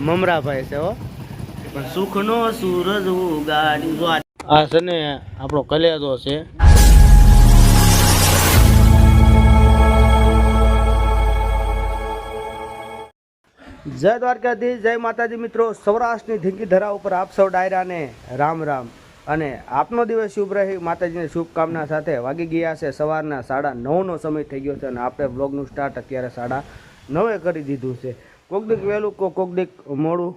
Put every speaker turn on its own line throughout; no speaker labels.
મમરાભાઈ છે હો.
પણ સુખનો સૂરજ આ
છે ને આપણો કલેજો છે. જય દ્વારકાધીશ, જય માતાજી મિત્રો. સૌરાષ્ટ્રની ધીંકી ધરા ઉપર આપ સૌ ડાયરાને રામ રામ. અને આપનો દિવસ શુભ રહી. માતાજીની શુભકામના સાથે વાગી ગયા છે સવારના સાડા નવનો સમય થઈ ગયો છે અને આપણે બ્લોગનું સ્ટાર્ટ અત્યારે સાડા નવે કરી દીધું છે. કોક દીક વહેલું કોક દીક મોડું.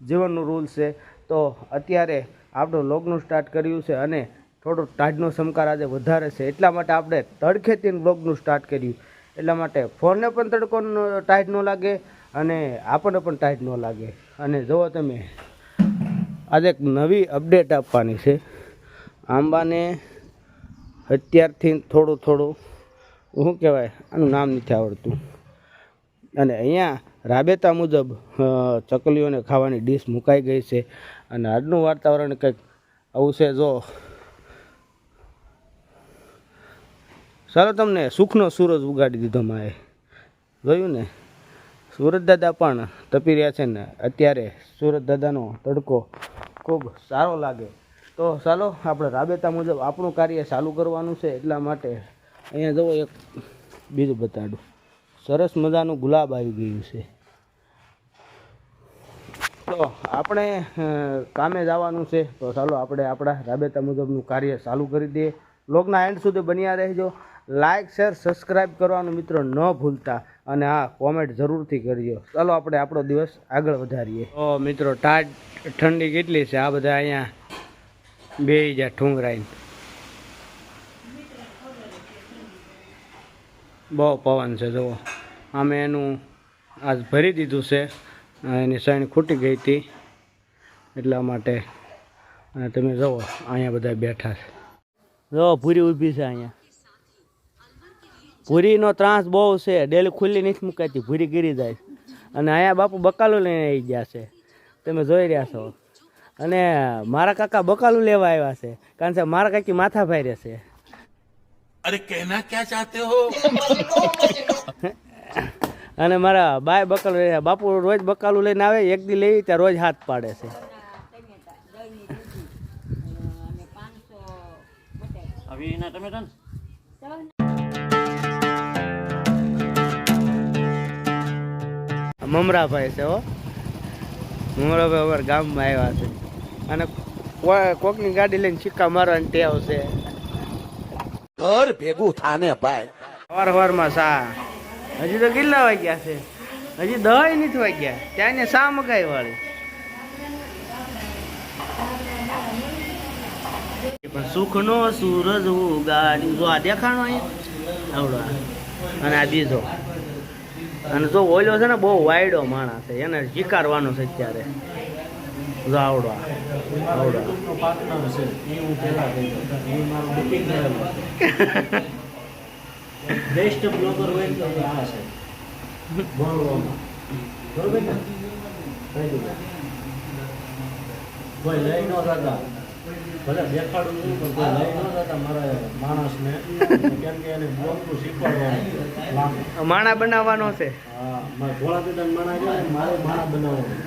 જીવનનું રૂલ છે. તો અત્યારે આપણું લોગનું સ્ટાર્ટ કર્યું છે અને થોડો ટાઢનો સમકાર આજે વધારે છે. એટલા માટે આપણે તડખેથી બ્લોગનું સ્ટાર્ટ કર્યું. એટલા માટે ફોનને પણ તડકો ટાઈટ ન લાગે અને આપણને પણ ટાઈટ ન લાગે. અને જુઓ તમે, આજે એક નવી અપડેટ આપવાની છે. આંબાને અત્યારથી થોડું થોડું શું કહેવાય, આનું નામ નથી આવડતું. અને અહીંયા રાબેતા મુજબ ચકલીઓને ખાવાની ડીશ મુકાઈ ગઈ છે. અને આજનું વાતાવરણ કંઈક આવું છે, જો. ચાલો તમને સુખનો સૂરજ ઉગાડી દીધો માએ. જોયું ને? સુરત દાદા પણ તપી રહ્યા છે ને, અત્યારે સુરત દાદાનો તડકો ખૂબ સારો લાગે. તો ચાલો આપણે રાબેતા મુજબ આપણું કાર્ય ચાલુ કરવાનું છે, એટલા માટે અહીંયા જવો, એક બીજું બતાડું. સરસ મજાનું ગુલાબ આવી ગયું છે. તો આપણે કામે જવાનું છે. તો ચાલો આપણે આપણા રાબેતા મુજબનું કાર્ય ચાલુ કરી દઈએ. બ્લોગના એન્ડ સુધી બન્યા રહેજો. લાઇક શેર સબસ્ક્રાઈબ કરવાનું મિત્રો ન ભૂલતા અને હા કોમેન્ટ જરૂરથી કરજો. ચાલો આપણે આપણો દિવસ આગળ વધારીએ. તો મિત્રો, ટાટ, ઠંડી કેટલી છે? આ બધા અહીંયા બે જ્યાં ઠુંગરાઈને. બહુ પવન છે, જુઓ. અમે એનું આજ ભરી દીધું છે. એની સાઈન ખૂટી ગઈ હતી. એટલા માટે અને તમે જુઓ અહીંયા બધા બેઠા છે. જો ભૂરી ઊભી છે અહીંયા. ભૂરીનો ત્રાસ બહુ છે. ડેલી ખુલ્લી નથી મૂકાતી ભૂરી ગીરી જાય અને અહીંયા બાપુ બકાલું લઈને આવી ગયા છે. તમે જોઈ રહ્યા છો. અને મારા કાકા બકાલું લેવા આવ્યા છે. કારણ કે મારા કાકી માથા ફાયરે છે.
અરે કહેના ક્યાં ચાહતે હો?
અને મારા બાય બકાલ બાપુ રોજ બકાલું લઈને આવે એક દી લેવી ત્યાં રોજ હાથ પાડે છે. મમરાભાઈ છે હો. મમરાભાઈ અમારા ગામમાં આવ્યા છે. અને કોઈ કોકની ગાડી લઈને સિક્કા મારવાની ટેવ છે.
ઘર ભેગું થાને ભાઈ.
સવાર સવારમાં સા હજી તો કેટલા વાગ્યા છે? હજી દવાઈ નથી વાગ્યા. ત્યાં ને શા મગાઈ વાળી?
પણ સુખનો સૂરજ ઉગાડી જો આ દેખાણો અહીંયા? આવડો.
અને આ બીજો. અને જો ઓલ્યો છે ને બહુ વાયડો માણસ છે. એને શિકારવાનો છે અત્યારે. જો આવડો. આવડો.
બેસ્ટ બ્લોગર હોય તો આ છે. બોલવામાં બરોબર ને? કોઈ લઈ ન જતા. ભલે દેખાડું નહીં પણ કોઈ લઈ ન જતા મારા માણસને. કેમ કે એને બ્લોગનું શીખવાડવાનું
માણા બનાવવાનો છે.
હા મારા ભોળા પિતા માણા છે મારે માણા બનાવવાનું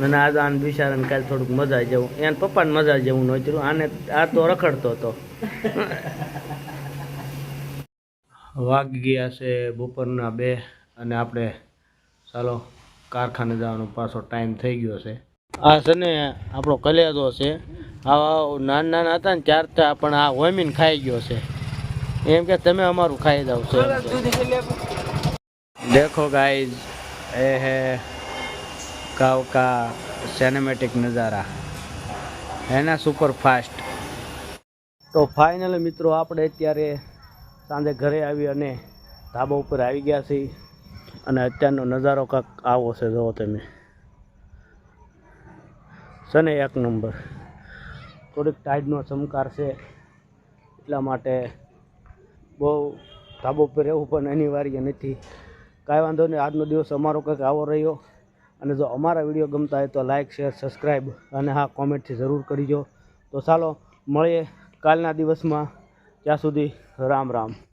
મને આજ આને બિચારાને કાલે થોડુંક મજા જવું. એને પપ્પાને મજા જવું નહોતું આને આ તો રખડતો હતો. વાગ ગયા છે બપોરના બે અને આપણે ચાલો કારખાને જવાનો પાછો ટાઈમ થઈ ગયો છે. આ છે ને આપણો કલિયાદો છે. આવા નાના નાના હતા ને ચાર ચા પણ આ વમીન ખાઈ ગયો છે. એમ કે તમે અમારું ખાઈ જાવ છો. દેખો ગાઈઝ એ હે કાવ કા સિનેમેટિક નજારા. એના સુપર ફાસ્ટ તો ફાઇનલ મિત્રો આપણે અત્યારે સાંજે ઘરે આવી અને ધાબા ઉપર આવી ગયા છીએ અને અત્યારનો નજારો કાંક આવો છે જુઓ તમે. છે એક નંબર? થોડીક ટાઈડનો ચમકાર છે. એટલા માટે બહુ ધાબો ઉપર રહેવું પણ અનિવાર્ય નથી. કાંઈ વાંધો નહીં, આજનો દિવસ અમારો કંઈક આવો રહ્યો. અને જો અમારા વીડિયો ગમતા હોય તો લાઇક શેર સબસ્ક્રાઈબ અને હા કોમેન્ટથી જરૂર કરીજો. તો ચાલો, મળીએ કાલના દિવસમાં. ત્યાં સુધી રામ રામ.